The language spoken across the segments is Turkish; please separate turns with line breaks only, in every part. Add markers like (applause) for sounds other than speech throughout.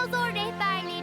Dinozor rehberleri.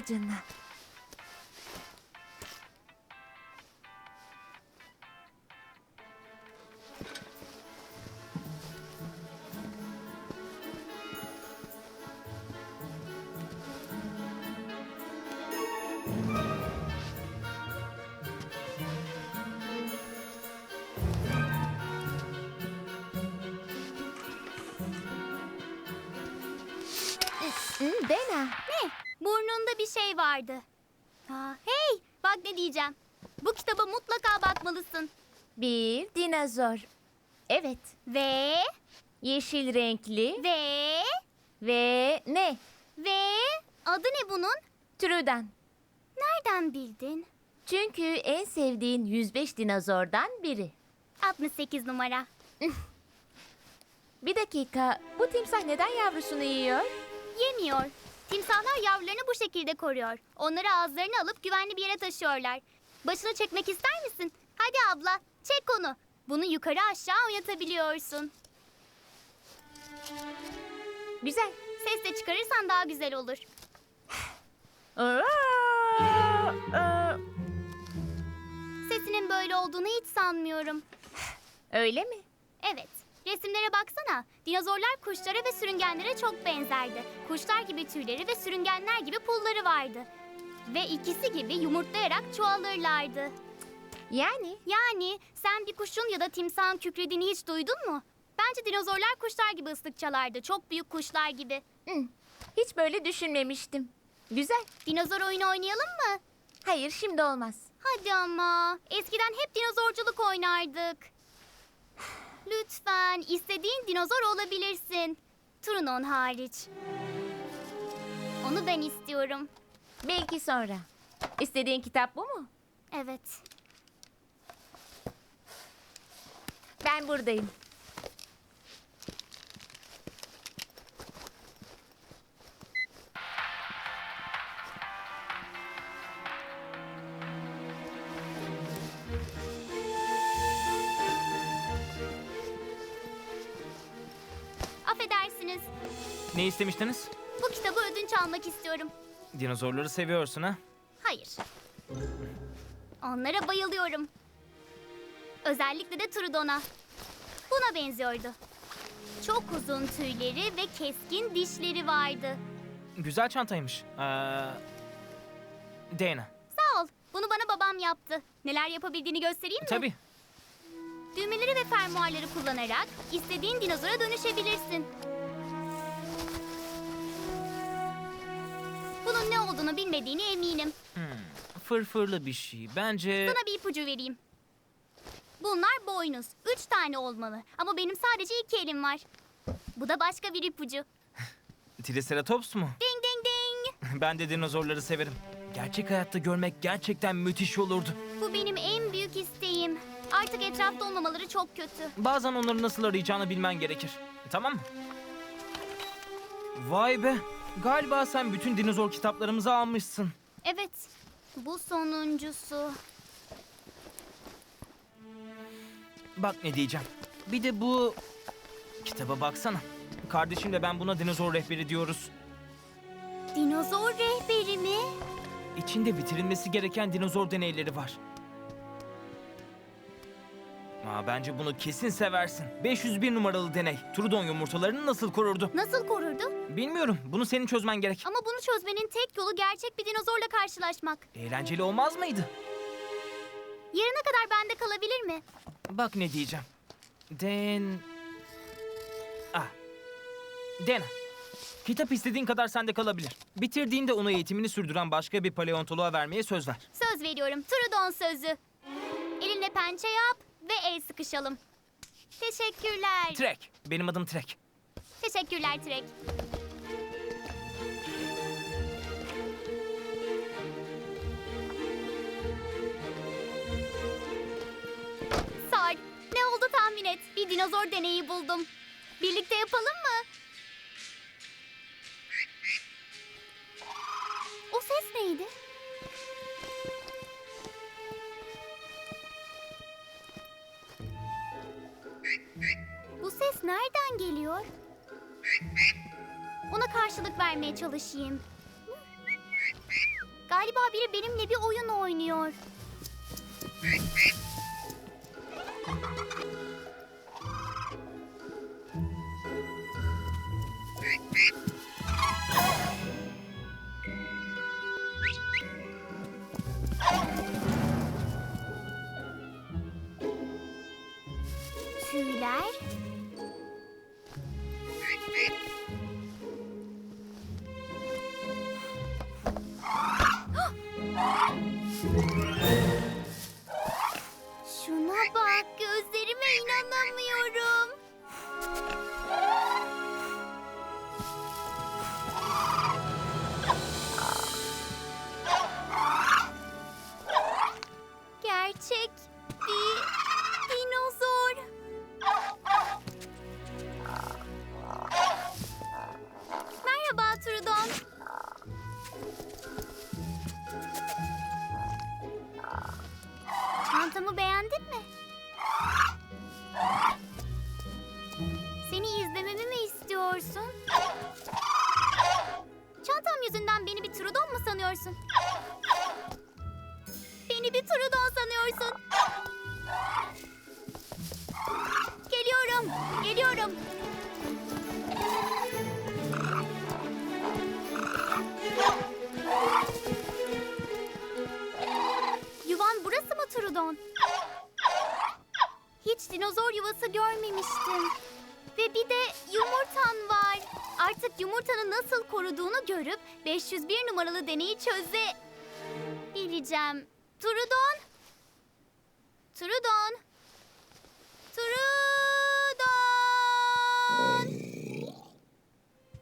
Vay canına. Hı, Dena.
Ne? Burnunda bir şey vardı. Aa, hey, bak ne diyeceğim. Bu kitaba mutlaka bakmalısın.
Bir dinozor. Evet.
Ve,
Yeşil renkli
ve,
ve ne?
ve adı ne bunun?
Türüden.
Nereden bildin?
Çünkü en sevdiğin 105 dinozordan biri.
68 numara. (laughs)
Bir dakika. Bu timsah neden yavrusunu yiyor?
Yemiyor. Timsahlar yavrularını bu şekilde koruyor. Onları ağızlarına alıp güvenli bir yere taşıyorlar. Başını çekmek ister misin? Hadi abla, çek onu. Bunu yukarı aşağı oynatabiliyorsun.
Güzel.
Ses de çıkarırsan daha güzel olur.
Aa, aa.
Sesinin böyle olduğunu hiç sanmıyorum.
Öyle mi?
Evet. Resimlere baksana. Dinozorlar kuşlara ve sürüngenlere çok benzerdi. Kuşlar gibi tüyleri ve sürüngenler gibi pulları vardı. Ve ikisi gibi yumurtlayarak çoğalırlardı.
Yani
Yani sen bir kuşun ya da timsahın kükrediğini hiç duydun mu? Bence dinozorlar kuşlar gibi ıslık çalardı. Çok büyük kuşlar gibi.
hı, hiç böyle düşünmemiştim. Güzel.
Dinozor oyunu oynayalım mı?
Hayır şimdi olmaz.
Hadi ama. Eskiden hep dinozorculuk oynardık. Lütfen istediğin dinozor olabilirsin. Trunon hariç. Onu ben istiyorum.
Belki sonra. İstediğin kitap bu mu?
Evet.
Ben buradayım.
Ne istemiştiniz?
Bu kitabı ödünç almak istiyorum.
Dinozorları seviyorsun ha?
Hayır. Onlara bayılıyorum. Özellikle de Trudon'a. Buna benziyordu. Çok uzun tüyleri ve keskin dişleri vardı.
Güzel çantaymış. Ee, Dana.
Sağ ol. Bunu bana babam yaptı. Neler yapabildiğini göstereyim mi?
Tabii.
Düğmeleri ve fermuarları kullanarak istediğin dinozora dönüşebilirsin. Olduğunu bilmediğini eminim.
Hmm, fırfırlı bir şey. Bence...
Sana bir ipucu vereyim. Bunlar boynuz. Üç tane olmalı. Ama benim sadece iki elim var. Bu da başka bir ipucu. (laughs)
Triceratops mu?
Ding ding ding. (laughs)
ben de dinozorları severim. Gerçek hayatta görmek gerçekten müthiş olurdu.
Bu benim en büyük isteğim. Artık etrafta olmamaları çok kötü.
Bazen onları nasıl arayacağını bilmen gerekir. Tamam mı? Vay be. Galiba sen bütün dinozor kitaplarımızı almışsın.
Evet. Bu sonuncusu.
Bak ne diyeceğim. Bir de bu kitaba baksana. Kardeşimle ben buna dinozor rehberi diyoruz.
Dinozor rehberi mi?
İçinde bitirilmesi gereken dinozor deneyleri var. Aa, bence bunu kesin seversin. 501 numaralı deney. Trudon yumurtalarını nasıl korurdu?
Nasıl korurdu?
Bilmiyorum. Bunu senin çözmen gerek.
Ama bunu çözmenin tek yolu gerçek bir dinozorla karşılaşmak.
Eğlenceli olmaz mıydı?
Yarına kadar bende kalabilir mi?
Bak ne diyeceğim. Den... Ah. Dena. Kitap istediğin kadar sende kalabilir. Bitirdiğinde onu eğitimini sürdüren başka bir paleontoloğa vermeye söz ver.
Söz veriyorum. Trudon sözü. Eline pençe yap ve el sıkışalım. Teşekkürler.
Trek. Benim adım Trek.
Teşekkürler Trek. Sar, ne oldu tahmin et. Bir dinozor deneyi buldum. Birlikte yapalım mı? O ses neydi? Nereden geliyor? Ona karşılık vermeye çalışayım. Galiba biri benimle bir oyun oynuyor. Sanıyorsun? Beni bir Trudon sanıyorsun. Geliyorum, geliyorum. Yuvan burası mı Trudon? Hiç dinozor yuvası görmemiştim. Ve bir de yumurtan var. Artık yumurtanı nasıl koruduğunu görüp 501 numaralı deneyi çöze... Bileceğim. Trudon? Trudon? Trudon!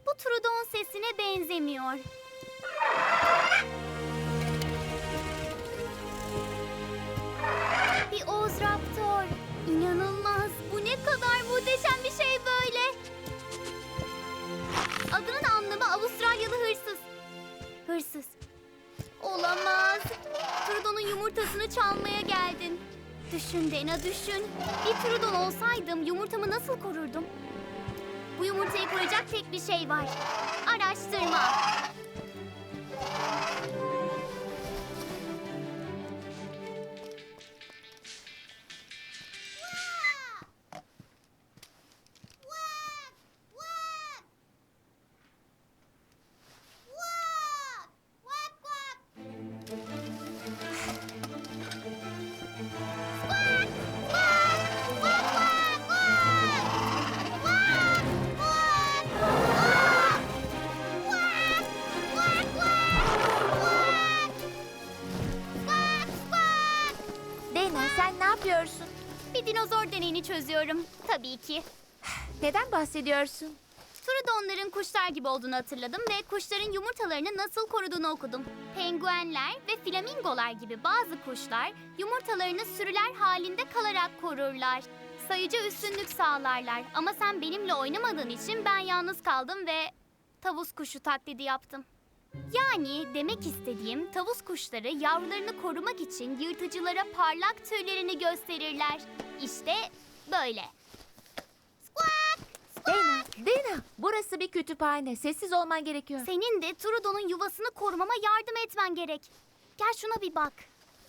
Bu Trudon sesine benzemiyor. Bir Ozraptor. İnanılmaz. Bu ne kadar muhteşem bir şey böyle. Adının. Hırsız. Olamaz. Trudon'un yumurtasını çalmaya geldin. Düşün Dena düşün. Bir Trudon olsaydım yumurtamı nasıl korurdum? Bu yumurtayı koruyacak tek bir şey var. Araştırma. Tabii ki.
Neden bahsediyorsun?
Trudonların kuşlar gibi olduğunu hatırladım ve kuşların yumurtalarını nasıl koruduğunu okudum. Penguenler ve flamingolar gibi bazı kuşlar yumurtalarını sürüler halinde kalarak korurlar. Sayıcı üstünlük sağlarlar ama sen benimle oynamadığın için ben yalnız kaldım ve tavus kuşu taklidi yaptım. Yani demek istediğim tavus kuşları yavrularını korumak için yırtıcılara parlak tüylerini gösterirler. İşte böyle.
Dena, Dena. Burası bir kütüphane. Sessiz olman gerekiyor.
Senin de Trudon'un yuvasını korumama yardım etmen gerek. Gel şuna bir bak.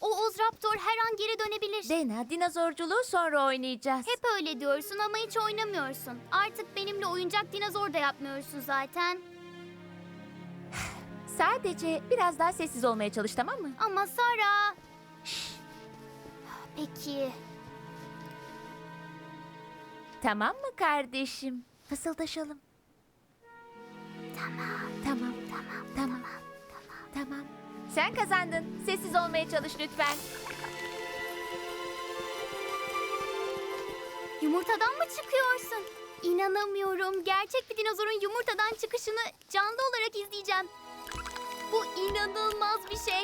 O Ozraptor her an geri dönebilir.
Dena, dinozorculuğu sonra oynayacağız.
Hep öyle diyorsun ama hiç oynamıyorsun. Artık benimle oyuncak dinozor da yapmıyorsun zaten. (sighs)
Sadece biraz daha sessiz olmaya çalış tamam mı?
Ama Sara... (sighs) Peki.
Tamam mı kardeşim? Fısıldaşalım.
Tamam,
Tamam,
tamam,
tamam, tamam. Sen kazandın. Sessiz olmaya çalış lütfen.
Yumurtadan mı çıkıyorsun? İnanamıyorum. Gerçek bir dinozorun yumurtadan çıkışını canlı olarak izleyeceğim. Bu inanılmaz bir şey.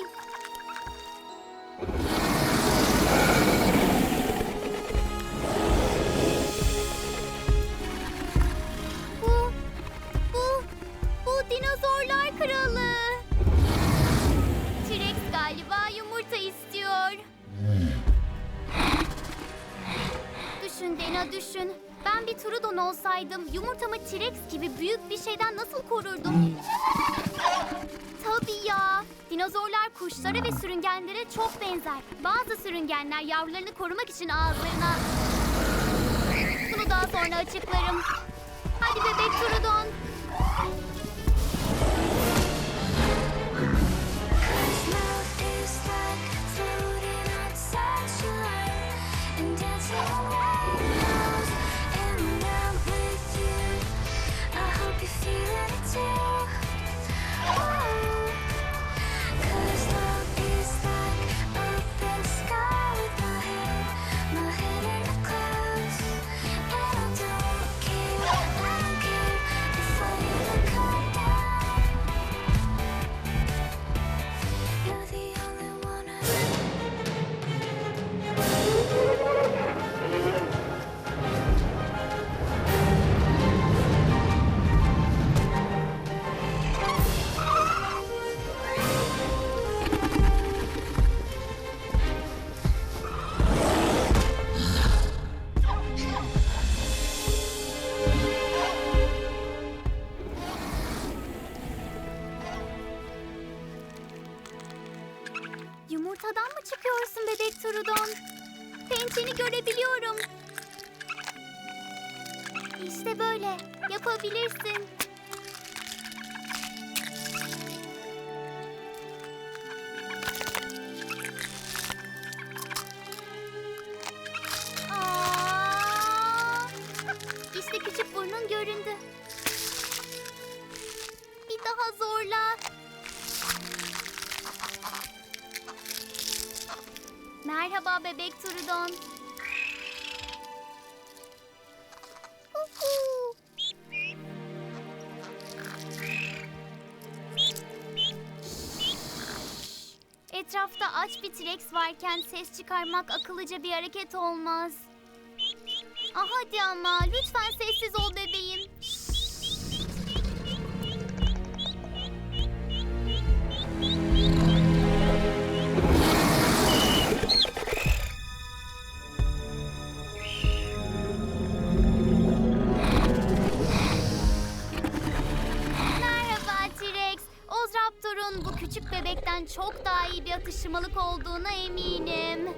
Düşün. Ben bir Trudon olsaydım yumurtamı T-Rex gibi büyük bir şeyden nasıl korurdum? Tabii ya. Dinozorlar kuşlara ve sürüngenlere çok benzer. Bazı sürüngenler yavrularını korumak için ağızlarına... Bunu daha sonra açıklarım. Hadi bebek Trudon. Merhaba bebek Trudon. Uhu. Etrafta aç bir T-Rex varken ses çıkarmak akıllıca bir hareket olmaz. Ah hadi ama lütfen sessiz ol bebeğim. Ozraptor'un bu küçük bebekten çok daha iyi bir atıştırmalık olduğuna eminim.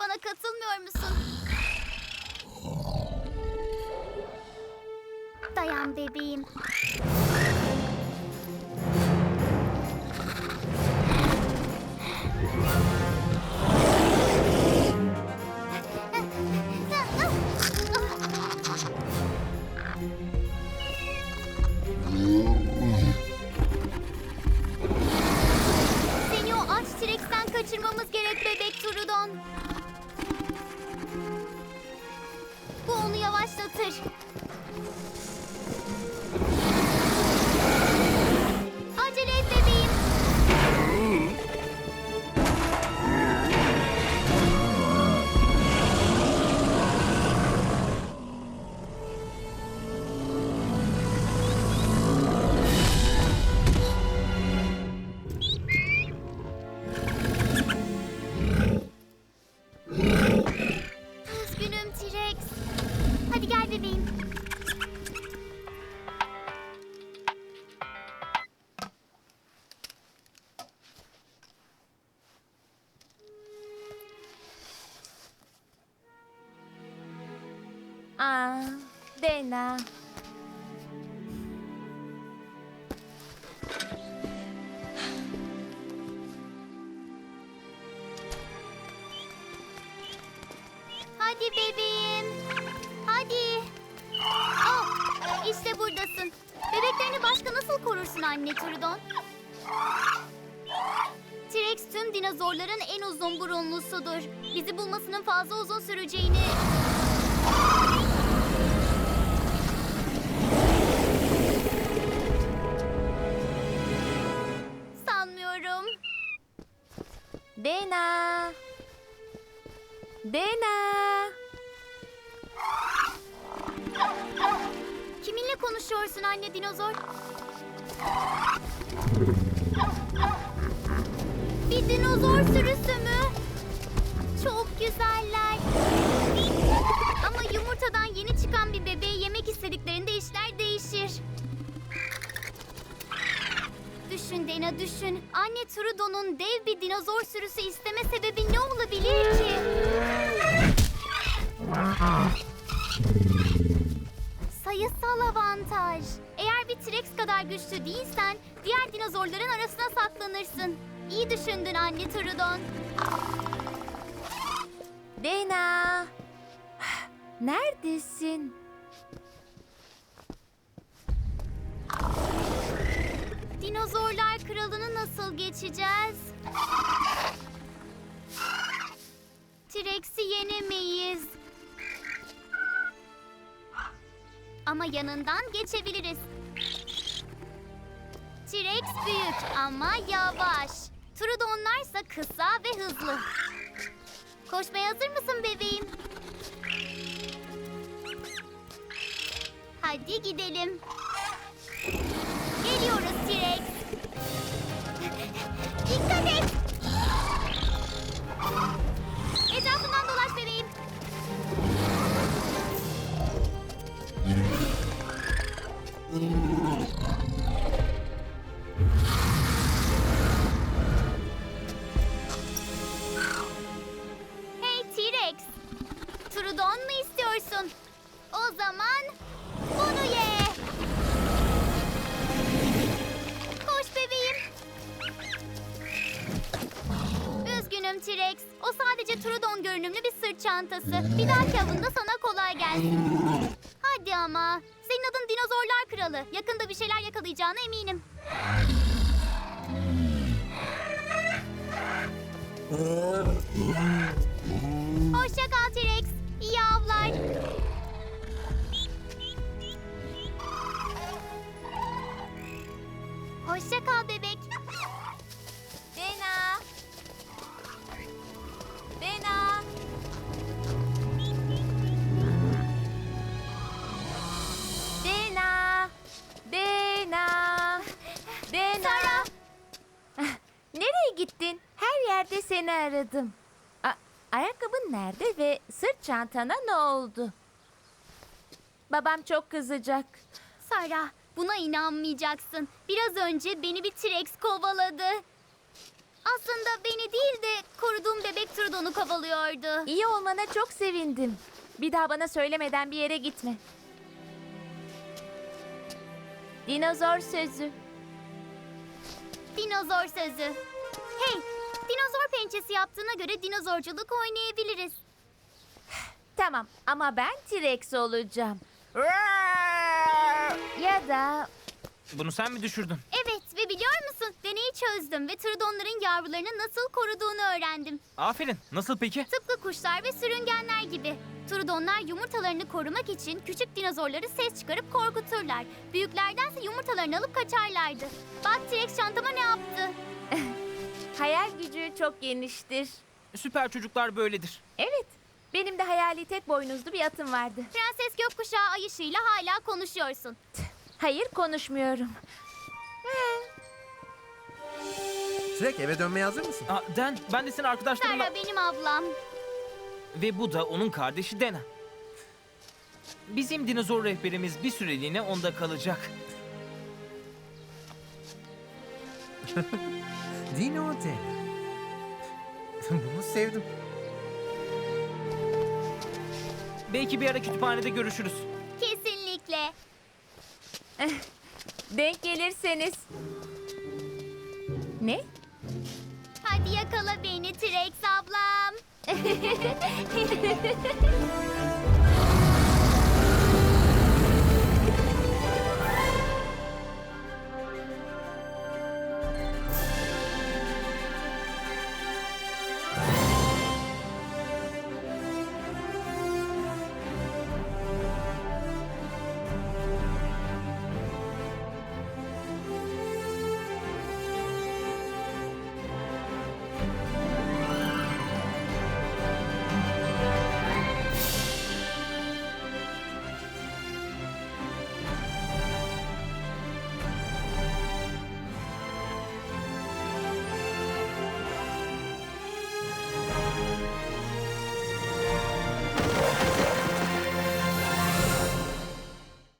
Bana katılmıyor musun? Dayan bebeğim. Kaçırmamız gerek bebek Trudon. Bu onu yavaşlatır.
Dana.
Hadi bebeğim. Hadi. Oh, işte buradasın. Bebeklerini başka nasıl korursun anne Trudon? T-Rex tüm dinozorların en uzun burunlusudur. Bizi bulmasının fazla uzun süreceğini...
Dana. Dana.
Kiminle konuşuyorsun anne dinozor? Bir dinozor sürüsü mü? Çok güzeller. Ama yumurtadan yeni çıkan bir bebeği yemek istediklerinde işler değişir. Düşün Dena düşün. Anne Trudon'un dev bir dinozor sürüsü isteme sebebi ne olabilir ki? Sayısal avantaj. Eğer bir T-Rex kadar güçlü değilsen diğer dinozorların arasına saklanırsın. İyi düşündün anne Trudon.
Dana. (sighs) Neredesin?
Dinozorlar kralını nasıl geçeceğiz? T-Rex'i yenemeyiz. Ama yanından geçebiliriz. T-Rex büyük ama yavaş. Trudonlarsa kısa ve hızlı. Koşmaya hazır mısın bebeğim? Hadi gidelim. 実家で T-Rex. O sadece Trudon görünümlü bir sırt çantası. Bir dahaki avında sana kolay gelsin. Hadi ama. Senin adın Dinozorlar Kralı. Yakında bir şeyler yakalayacağına eminim. Hoşça kal T-Rex. İyi avlar. Hoşça kal bebek.
Gittin? Her yerde seni aradım. A- ayakkabın nerede ve sırt çantana ne oldu? Babam çok kızacak.
Sara, buna inanmayacaksın. Biraz önce beni bir T-Rex kovaladı. Aslında beni değil de koruduğum bebek Trudon'u kovalıyordu.
İyi olmana çok sevindim. Bir daha bana söylemeden bir yere gitme. Dinozor sözü.
Dinozor sözü. Hey, dinozor pençesi yaptığına göre dinozorculuk oynayabiliriz.
Tamam ama ben T-Rex olacağım. Ya da
Bunu sen mi düşürdün?
Evet ve biliyor musun? Deneyi çözdüm ve Trudonların yavrularını nasıl koruduğunu öğrendim.
Aferin. Nasıl peki?
Tıpkı kuşlar ve sürüngenler gibi. Trudonlar yumurtalarını korumak için küçük dinozorları ses çıkarıp korkuturlar. Büyüklerdense yumurtalarını alıp kaçarlardı. Bak T-Rex çantama ne yaptı?
Hayal gücü çok geniştir.
Süper çocuklar böyledir.
Evet, benim de hayali tek boynuzlu bir atım vardı.
Prenses Gökkuşağı ayışıyla hala konuşuyorsun.
Hayır konuşmuyorum.
Shrek eve dönmeye hazır mısın?
Aa, Dan, ben de senin arkadaşlarınla...
Sara benim ablam.
Ve bu da onun kardeşi Dana. Bizim dinozor rehberimiz bir süreliğine onda kalacak. (laughs)
Dino Dena. (laughs) Bunu sevdim.
Belki bir ara kütüphanede görüşürüz.
Kesinlikle.
Eh, denk gelirseniz. Ne?
Hadi yakala beni T-Rex ablam. (laughs)